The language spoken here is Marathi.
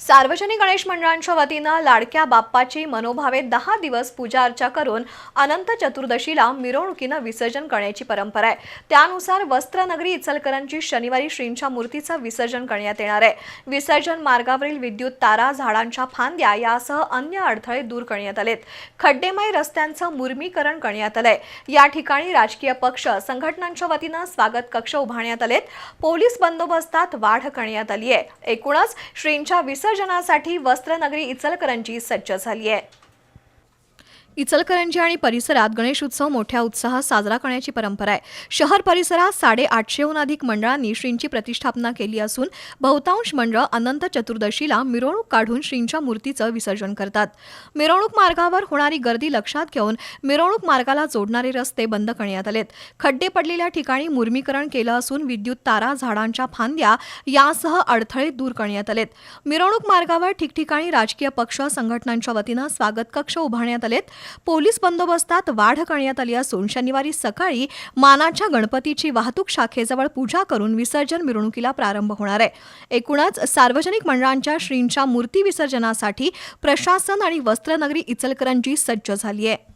सार्वजनिक गणेश मंडळांच्या वतीनं लाडक्या बाप्पाची मनोभावे दहा दिवस पूजा अर्चा करून अनंत चतुर्दशीला मिरवणुकीनं विसर्जन करण्याची परंपरा आहे. त्यानुसार वस्त्रनगरी इचलकरंजी शनिवारी श्रींच्या मूर्तीचं विसर्जन करण्यात येणार आहे. विसर्जन मार्गावरील विद्युत तारा झाडांच्या फांद्या यासह अन्य अडथळे दूर करण्यात आलेत. खड्डेमय रस्त्यांचं मुर्मीकरण करण्यात आलंय. या ठिकाणी राजकीय पक्ष संघटनांच्या वतीनं स्वागत कक्ष उभारण्यात आलेत. पोलीस बंदोबस्तात वाढ करण्यात आली आहे. एकूणच श्रींच्या विसर्जनासाठी वस्त्रनगरी इचलकरंजी सज्ज झाली आहे. इचलकरंजी आणि परिसरात गणेश उत्सव मोठ्या उत्साहात साजरा करण्याची परंपरा आहे. शहर परिसरात साडेआठशेहून अधिक मंडळांनी श्रींची प्रतिष्ठापना केली असून बहुतांश मंडळ अनंत चतुर्दशीला मिरवणूक काढून श्रींच्या मूर्तीचं विसर्जन करतात. मिरवणूक मार्गावर होणारी गर्दी लक्षात घेऊन मिरवणूक मार्गाला जोडणारे रस्ते बंद करण्यात आलेत. खड्डे पडलेल्या ठिकाणी मुर्मीकरण केलं असून विद्युत तारा झाडांच्या फांद्या यासह अडथळे दूर करण्यात आलेत. मिरवणूक मार्गावर ठिकठिकाणी राजकीय पक्ष संघटनांच्या वतीनं स्वागत कक्ष उभारण्यात आलेत. पोलीस बंदोबस्तात वाढ करण्यात आली असून शनिवारी सकाळी मानाच्या गणपतीची वाहतूक शाखेजवळ पूजा करून विसर्जन मिरवणुकीला प्रारंभ होणार आहे. एकूणच सार्वजनिक मंडळांच्या श्रींच्या मूर्ती विसर्जनासाठी प्रशासन आणि वस्त्रनगरी इचलकरंजी सज्ज झाली आहे.